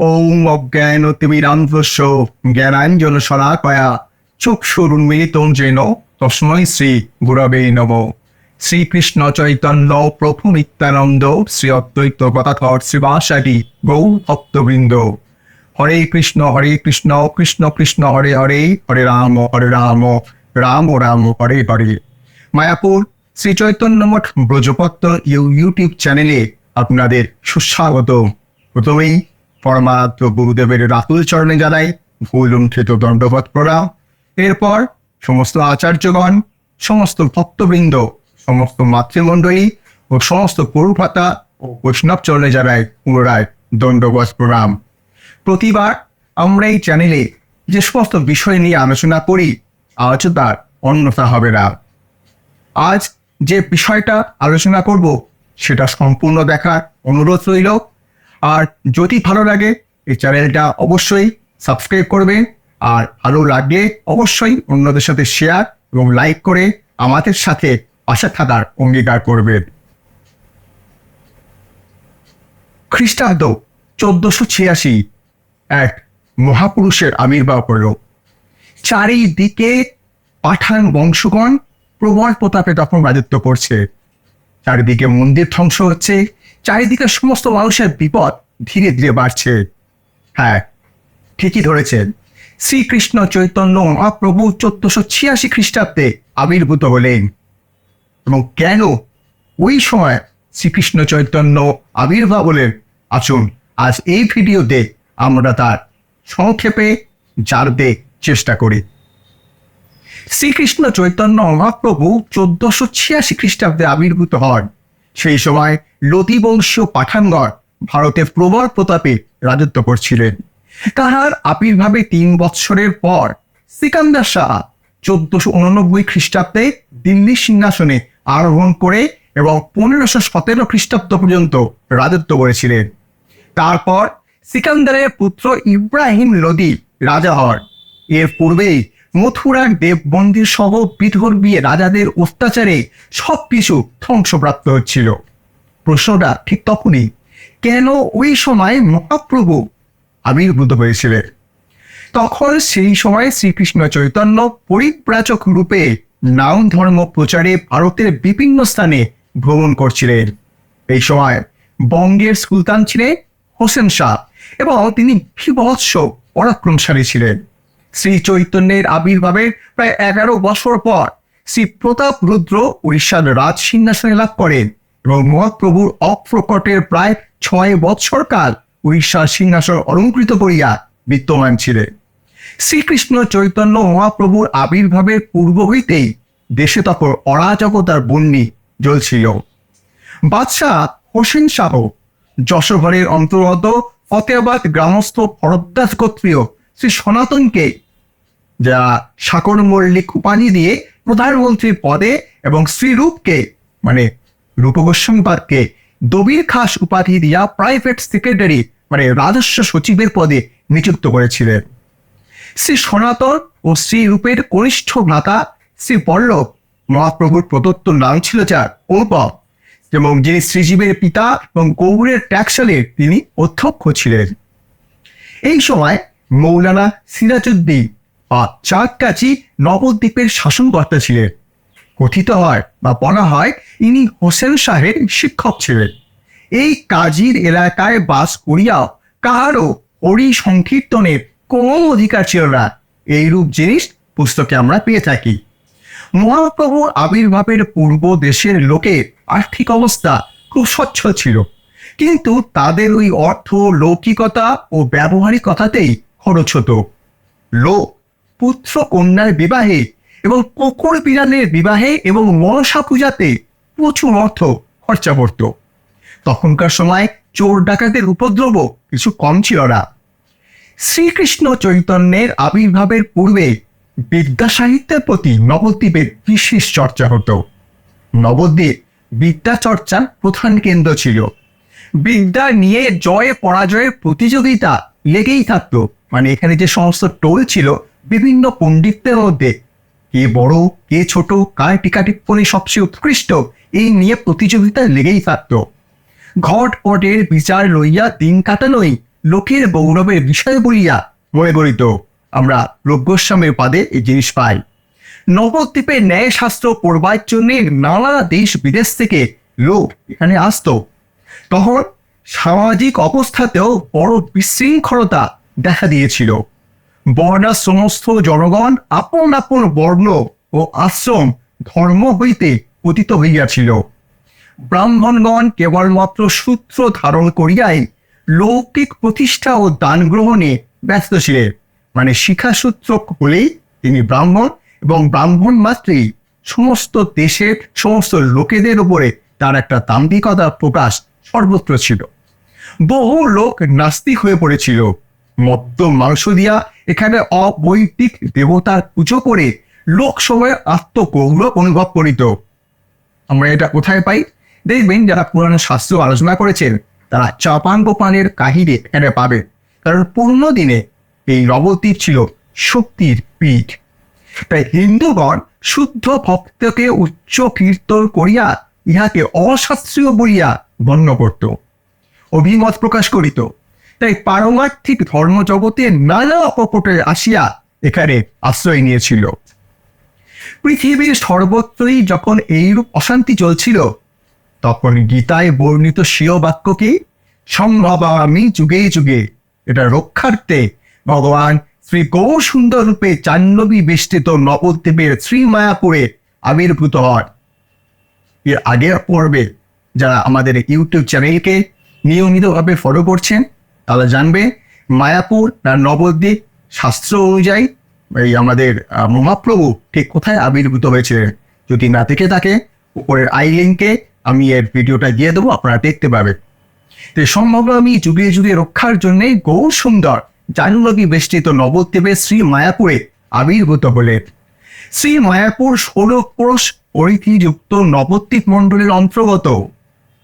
ওম অজ্ঞান তিমিরান্ধস্য জ্ঞানাঞ্জন শলাকয়া। চক্ষুরুন্মিলিতং যেন তস্মৈ শ্রী গুরবে নম। শ্রীকৃষ্ণ চৈতন্য প্রভু নিত্যানন্দ, শ্রী অদ্বৈত গদাধর শ্রীবাসাদি গৌ ভক্তবৃন্দ। হরে কৃষ্ণ হরে কৃষ্ণ কৃষ্ণ কৃষ্ণ, হরে হরে হরে রাম হরে রাম রাম রাম হরে হরে। মায়াপুর, শ্রী চৈতন্য মঠ ব্রজপত্র ইউ ইউটিউব চ্যানেলে আপনাদের সুস্বাগত প্রথমেই পরমাত্ম গুরুদেবের রাতুল চরণে জানাই ভুল উন্ঠিত দণ্ডবত প্রণাম এরপর সমস্ত আচার্যগণ, সমস্ত ভক্তবৃন্দ, সমস্ত মাতৃমণ্ডলী ও সমস্ত পুরুভাতা ও বৈষ্ণব চরণে জানাই পুনরায় দণ্ডবত প্রণাম। প্রতিবার আমরা এই চ্যানেলে যে সমস্ত বিষয় নিয়ে আলোচনা করি, আজ তার অন্যতা হবে না। আজ যে বিষয়টা আলোচনা করব, সেটা সম্পূর্ণ দেখার অনুরোধ রইল। আর যদি ভালো লাগে, এই চ্যানেলটা অবশ্যই সাবস্ক্রাইব করবেন আর ভালো লাগলে অবশ্যই অন্যদের সাথে শেয়ার এবং লাইক করে আমাদের সাথে আশা থাকার অঙ্গীকার করবেন খ্রিস্টাব্দ চোদ্দশো ছিয়াশি এক মহাপুরুষের আবির্ভাব হল। চারিদিকে পাঠান বংশগণ প্রবল প্রতাপে তখন রাজত্ব করছে। চারিদিকে মন্দির ধ্বংস হচ্ছে। চারিদিকে সমস্ত মানুষের বিপদ ধীরে ধীরে বাড়ছে। হ্যাঁ ঠিকই ধরেছেন। শ্রীকৃষ্ণ চৈতন্য মহাপ্রভু চোদ্দশো ছিয়াশি খ্রিস্টাব্দে আবির্ভূত হলেন। এবং কেন ওই সময় শ্রীকৃষ্ণ চৈতন্য আবির্ভাব হলেন? আসুন, আজ এই ভিডিওতে আমরা তার সংক্ষেপে জানতে চেষ্টা করি। শ্রীকৃষ্ণ চৈতন্য মহাপ্রভু চোদ্দশো ছিয়াশি খ্রিস্টাব্দে আবির্ভূত হন। সেই সময় লতিবংশীয় পাঠানগড় ভারতে প্রবল প্রতাপে রাজত্ব করছিলেন। তাহার আবির্ভাবে তিন বৎসরের পর সিকান্দার শাহ চোদ্দশো উননব্বই খ্রিস্টাব্দে দিল্লি সিংহাসনে আরোহণ করে এবং পনেরোশো সতেরো খ্রিস্টাব্দ পর্যন্ত রাজত্ব করেছিলেন। তারপর সিকান্দারের পুত্র ইব্রাহিম লোদি রাজা হন। এর পূর্বেই মথুরার দেব মন্দির সহ বিধর্মী রাজাদের অত্যাচারে সব কিছু ধ্বংসপ্রাপ্ত হচ্ছিল। প্রশ্নটা ঠিক তখনই, কেন ওই সময় মহাপ্রভু আবির্ভূত হয়েছিলেন? তখন সেই সময় শ্রীকৃষ্ণ চৈতন্য পরিব্রাজক রূপে নাম ধর্ম প্রচারে ভারতের বিভিন্ন স্থানে ভ্রমণ করছিলেন। এই সময় বঙ্গের সুলতান ছিলেন হোসেন শাহ এবং তিনি বিভৎস পরাক্রমশালী ছিলেন। শ্রী চৈতন্যের আবির্ভাবের প্রায় এগারো বছর পর শ্রী প্রতাপ রুদ্র উড়িষ্যার রাজ সিংহাসনে লাভ করেন এবং মহাপ্রভুর অপ্রকটের প্রায় ছয় বৎসর কাল উড়িষ্যার সিংহাসন অলঙ্কৃত করিয়া বিদ্যমান ছিলেন। শ্রীকৃষ্ণ চৈতন্য মহাপ্রভুর আবির্ভাবের পূর্ব হইতেই দেশে তখন অরাজকতার বন্যি জ্বলছিল। বাদশাহ হোসেন শাহ যশোভরের অন্তর্গত ফতেহাবাদ গ্রামস্থ ভরদ্দাস গোত্রীয় শ্রী সনাতনকে যা সাকর মল্লিক উপাধি দিয়ে প্রধানমন্ত্রীর পদে এবং শ্রীরূপকে মানে রূপ গোস্বামীপাদকে দবির খাস উপাধি দিয়া প্রাইভেট সেক্রেটারি মানে রাজস্ব সচিবের পদে নিযুক্ত করেছিলেন। শ্রী সনাতন ও শ্রীরূপের কনিষ্ঠ ভ্রাতা শ্রী পল্লব মহাপ্রভুর প্রদত্ত নাম ছিল যার অনুপম, এবং যিনি শ্রীজীবের পিতা এবং গৌরের ট্যাক্সালের তিনি অধ্যক্ষ ছিলেন। এই সময় মৌলানা সিরাজউদ্দিন বা নবদ্বীপের শাসনকর্তা ছিলেন। কথিত হয় বা বলা হয় ইনি হোসেন শাহের শিক্ষক ছিলেন। এই কাজীর এলাকায় বাস করিয়াও কাহারও হরি সংকীর্তনের কোনো অধিকার ছিল না। এইরূপ জিনিস পুস্তকে আমরা পেয়ে থাকি। মহাপ্রভুর আবির্ভাবের পূর্ব দেশের লোকের আর্থিক অবস্থা খুব স্বচ্ছ ছিল। কিন্তু তাদের ওই অর্থ, লৌকিকতা ও ব্যবহারিকতাতেই খরচ হতো। লোক পুত্র কন্যার বিবাহে এবং কুকুর বিড়ালের বিবাহে এবং মনসা পূজাতে প্রচুর অর্থ খরচা পড়ত। তখনকার সময় চোর ডাকাতের উপদ্রব কিছু কম ছিল না। শ্রীকৃষ্ণ চৈতন্যের আবির্ভাবের পূর্বে বিদ্যা সাহিত্যের প্রতি নবদ্বীপের বিশেষ চর্চা হতো। নবদ্বীপ বিদ্যা চর্চার প্রধান কেন্দ্র ছিল। বিদ্যা নিয়ে জয় পরাজয়ের প্রতিযোগিতা লেগেই থাকতো। মানে এখানে যে সমস্ত টোল ছিল বিভিন্ন পণ্ডিতদের মধ্যে কে বড়, কে ছোট, কার টিকা টিপ্পণী সবচেয়ে উৎকৃষ্ট, এই নিয়ে প্রতিযোগিতা লেগেই থাকতো। ঘট পটের বিচার লইয়া দিন কাটানোই লোকের গৌরবের বিষয় বলিয়া মনে করিত। আমরা লোকগোস্বামীর পাদে এই জিনিস পাই। নবদ্বীপের ন্যায় শাস্ত্র পড়বার জন্য নানা দেশ বিদেশ থেকে লোক এখানে আসতো। তখন সামাজিক অবস্থাতেও বড় বিশৃঙ্খলতা দেখা দিয়েছিল। বর্ণা সমস্ত জনগণ আপন আপন বর্ণ ও আশ্রম, ধর্ম হইতে পতিত হইয়াছিল। ব্রাহ্মণগণ কেবলমাত্র সূত্র ধারণ করিয়াই লৌকিক প্রতিষ্ঠা ও দান গ্রহণে ব্যস্ত ছিলেন। মানে শিক্ষাসূত্র হলেই তিনি ব্রাহ্মণ এবং ব্রাহ্মণ মাত্রেই সমস্ত দেশের সমস্ত লোকেদের উপরে তার একটা দাম্ভিকতা প্রকাশ সর্বত্র ছিল। বহু লোক নাস্তিক হয়ে পড়েছিল। মদ্য মাংস দিয়া এখানে অবৈদিক দেবতার পুজো করে লোক সময় আত্মগৌরব অনুভব করিত। আমরা এটা কোথায় পাই? দেখবেন যারা পুরানো শাস্ত্র আলোচনা করেছেন, তারা চাপাঙ্গ পানের কাহিনী এখানে পাবে কারণ পূর্ণ দিনে এই নবদ্বীপ ছিল শক্তির পীঠ। তাই হিন্দুগণ শুদ্ধ ভক্তকে উচ্চ কীর্তন করিয়া ইহাকে অশাস্ত্রীয় বলিয়া গণ্য করত। অভিমত প্রকাশ করিত। তাই পারমার্থিক ধর্ম ধর্মজগতে নানা অকপটে আসিয়া এখানে আশ্রয় নিয়েছিল। পৃথিবীর সর্বত্রই যখন এইরূপ অশান্তি চলছিল তখন গীতায় বর্ণিত স্বীয় বাক্যকে সম্ভবামি যুগে যুগে, এটা রক্ষার্থে ভগবান শ্রী গৌ সুন্দর রূপে চান্নবী বেষ্টিত নবদ্বীপের শ্রী মায়াপুরে আবির্ভূত হন। এর আগের পর্বে যারা আমাদের ইউটিউব চ্যানেলকে নিয়মিতভাবে ফলো করছেন তারা জানবে মায়াপুর আর নবদ্বীপ শাস্ত্র অনুযায়ী এই আমাদের মহাপ্রভু ঠিক কোথায় আবির্ভূত হয়েছিলেন যদি না থেকে থাকে, উপরের আই লিঙ্কে আমি এর ভিডিওটা দিয়ে দেবো, আপনারা দেখতে পাবেন। তো সম্ভব আমি যুগে যুগে রক্ষার জন্য গৌর সুন্দর, জাহ্নবী বেষ্টিত নবদ্বীপের শ্রী মায়াপুরে আবির্ভূত হলেন। শ্রী মায়াপুর ষোল পুরুষ পরিধিযুক্ত নবদ্বীপ মণ্ডলের অন্তর্গত।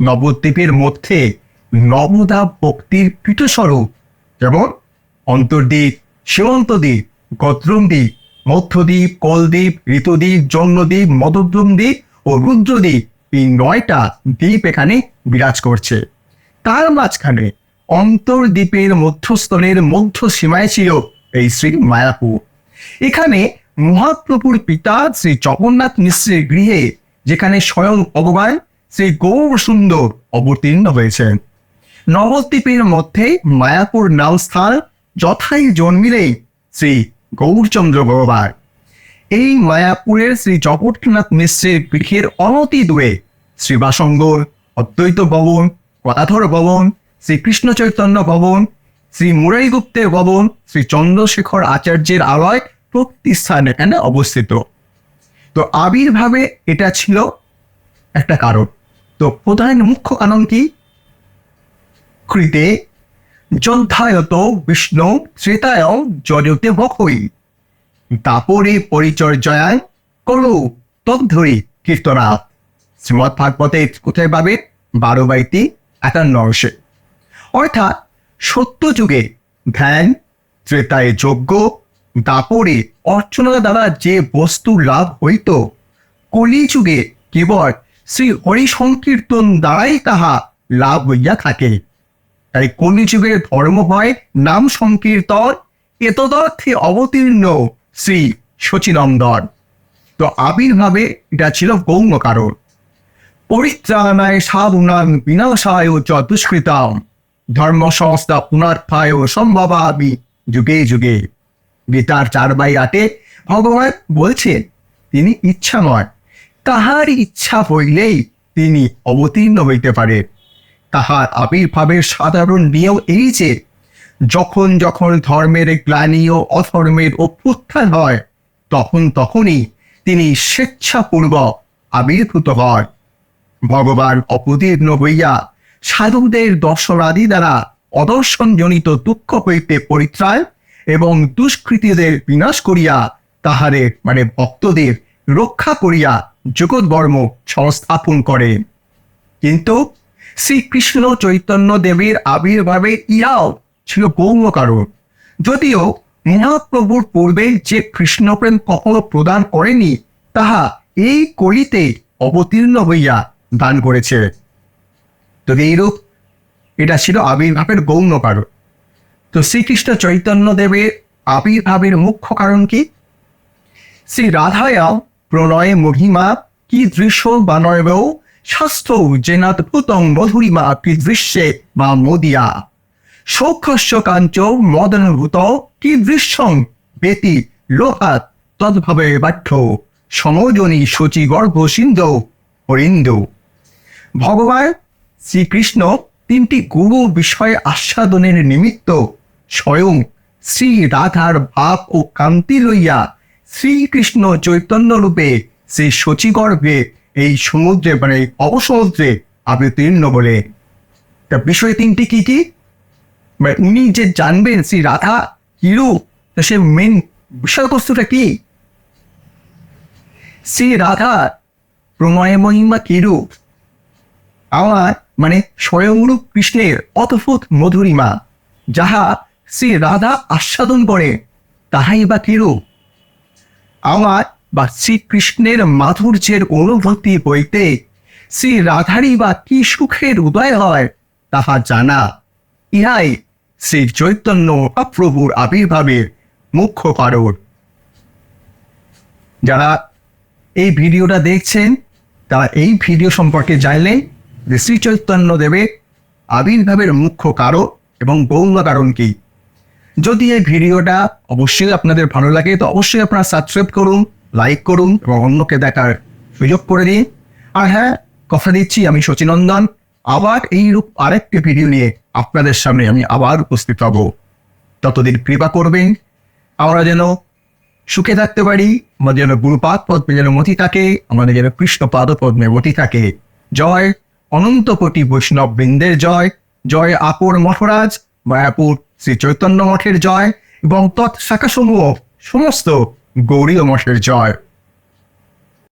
নবদ্বীপের মধ্যে নবদা ভক্তির পীঠস্বরূপ, যেমন অন্তর্দ্বীপ সীমন্তদ্বীপ গদ্রমদ্বীপ মধ্যদ্বীপ কলদ্বীপ ঋতুদ্বীপ জন্মদ্বীপ মদদ্রম দ্বীপ ও রুদ্রদ্বীপ এই নয়টা দ্বীপ এখানে বিরাজ করছে। তার মাঝখানে অন্তর্দ্বীপের মধ্যস্থলের মধ্য সীমায় ছিল এই শ্রী মায়াপুর। এখানে মহাপ্রভুর পিতা শ্রী জগন্নাথ মিশ্রের গৃহে যেখানে স্বয়ং ভগবান শ্রী গৌর সুন্দর অবতীর্ণ হয়েছেন। নবদ্বীপের মধ্যে মায়াপুর নাম স্থান যথাই জন্মিলেই শ্রী গৌরচন্দ্র ভগবান। এই মায়াপুরের শ্রী জগন্নাথ মিশ্রের গৃহের অনতি দূরে শ্রীবাসঙ্গর, অদ্বৈত ভবন, গদাধর ভবন শ্রী কৃষ্ণ চৈতন্য ভবন, শ্রী মুরারি গুপ্তের ভবন, শ্রী চন্দ্রশেখর আচার্যের আলয় প্রতি স্থান এখানে অবস্থিত। তো আবির্ভাবে এটা ছিল একটা কারণ। তো প্রধান মুখ্য কারণ কি? কৃতে যন্থায়ত বিষ্ণু শ্রেতায় জয়তে বকই দাপরে পরিচর্যায় করো তদ্ধরি কীর্তনা শ্রীমৎ ভাগবতে কোথায় পাবে? বারো বাইতি একান্ন অংশে অর্থাৎ সত্য যুগে ধ্যান ত্রেতায় যজ্ঞ দাপরে অর্চনা দ্বারা যে বস্তু লাভ হইত কলি যুগে কেবল শ্রী হরি সংকীর্তন দ্বারাই তাহা লাভ হইয়া থাকে। তাই কলিযুগের ধর্ম হয়? নাম সংকীর্তন। এতদর্থে অবতীর্ণ শ্রী শচীনন্দন তো আবির্ভাবে এটা ছিল গৌণ কারণ। পরিত্রাণায় সাধুনাং বিনাশায় চ দুষ্কৃতাম। ধর্ম সংস্থা পুনর্থায় সম্ভবামি যুগে যুগে। গীতার চার বাই আটে ভগবান বলছেন, তিনি ইচ্ছা নয়। তাহার ইচ্ছা হইলেই তিনি অবতীর্ণ হইতে পারেন। তাহার আবির্ভাবের সাধারণ নিয়ম এই যে, যখন যখন ধর্মের গ্লানি ও অধর্মের অভ্যুত্থান হয়, তখন তখনই তিনি স্বেচ্ছাপূর্বক আবির্ভূত হন। ভগবান অবতীর্ণ হইয়া সাধুদের দর্শনাদি দ্বারা অদর্শনজনিত দুঃখ হইতে পরিত্রাণ এবং দুষ্কৃতীদের বিনাশ করিয়া তাহারে মানে ভক্তদের রক্ষা করিয়া জগৎবর্ম সংস্থাপন করে কিন্তু শ্রীকৃষ্ণ চৈতন্য দেবের আবির্ভাবে ইহাও ছিল গৌণ কারণ যদিও মহাপ্রভুর পূর্বে যে কৃষ্ণপ্রেম কখনো প্রদান করেনি, তাহা এই কলিতে অবতীর্ণ হইয়া দান করেছে। তো এইরূপ এটা ছিল আবির্ভাবের গৌণ কারণ তো শ্রীকৃষ্ণ চৈতন্য দেবের আবির্ভাবের মুখ্য কারণ কি? শ্রী রাধায়া প্রণয়ে মহিমা কি দৃশ্য বা স্বাস্থ্য জেনাদ্ভুতং মধুরিমা কি দৃশ্যে বা মদিয়া। সৌখস্য কাঞ্চ মদনভূত কি দৃশ্যং বেতি লোহাত তদ্ভাবে বাঠ্য সমজনী সচি গর্ভ সিন্ধু হরিন্দু। ভগবান শ্রীকৃষ্ণ তিনটি গুরু বিষয় আস্বাদনের নিমিত্ত স্বয়ং শ্রী রাধার ভাব ও কান্তি লইয়া শ্রীকৃষ্ণ চৈতন্য রূপে শ্রী শচীগর্ভে এই সমুদ্রে মানে অবসমুদ্রে অবতীর্ণ বলে। তা বিষয় তিনটি কি কি? মানে উনি যে জানবেন শ্রী রাধা কিরূপ সে মেন বিষয়বস্তুটা কি? শ্রী রাধা প্রণয় মহিমা কিরূপ? আমার মানে স্বয়ংরূপ কৃষ্ণের অদ্ভুত মধুরিমা, যাহা শ্রী রাধা আস্বাদন করে, তাহাই বা কিরূপ? আমার বা শ্রীকৃষ্ণের মাধুর্যের অনুভূতি হইতে শ্রী রাধারই বা কি সুখের উদয় হয় তাহা জানা। ইহাই শ্রী চৈতন্য মহাপ্রভুর আবির্ভাবের মুখ্য কারণ। যারা এই ভিডিওটা দেখছেন, তারা এই ভিডিও সম্পর্কে জানলেন যে শ্রী চৈতন্য দেবের আবির্ভাবের মুখ্য কারণ এবং গৌণ কারণ কি। যদি এই ভিডিওটা অবশ্যই আপনাদের ভালো লাগে, তো অবশ্যই আপনারা সাবস্ক্রাইব করুন লাইক করুন এবং অন্যকে দেখার সুযোগ করে দিন। আর হ্যাঁ কথা দিচ্ছি, আমি শচীনন্দন আবার এইরূপ আরেকটি ভিডিও নিয়ে আপনাদের সামনে আমি আবার উপস্থিত হব। ততদিন কৃপা করবেন, আমরা যেন সুখে থাকতে পারি আমাদের যেন গুরুপাদ পদ্মে যেন মতি থাকে আমাদের যেন কৃষ্ণ পাদ পদ্মে মতি থাকে। জয় অনন্ত কোটি বৈষ্ণব বৃন্দের জয় জয় আপুর মঠরাজ মায়াপুর শ্রী চৈতন্য মঠের জয়, এবং তৎ শাখাসমূহ, সমস্ত গৌরীয় মঠের জয়।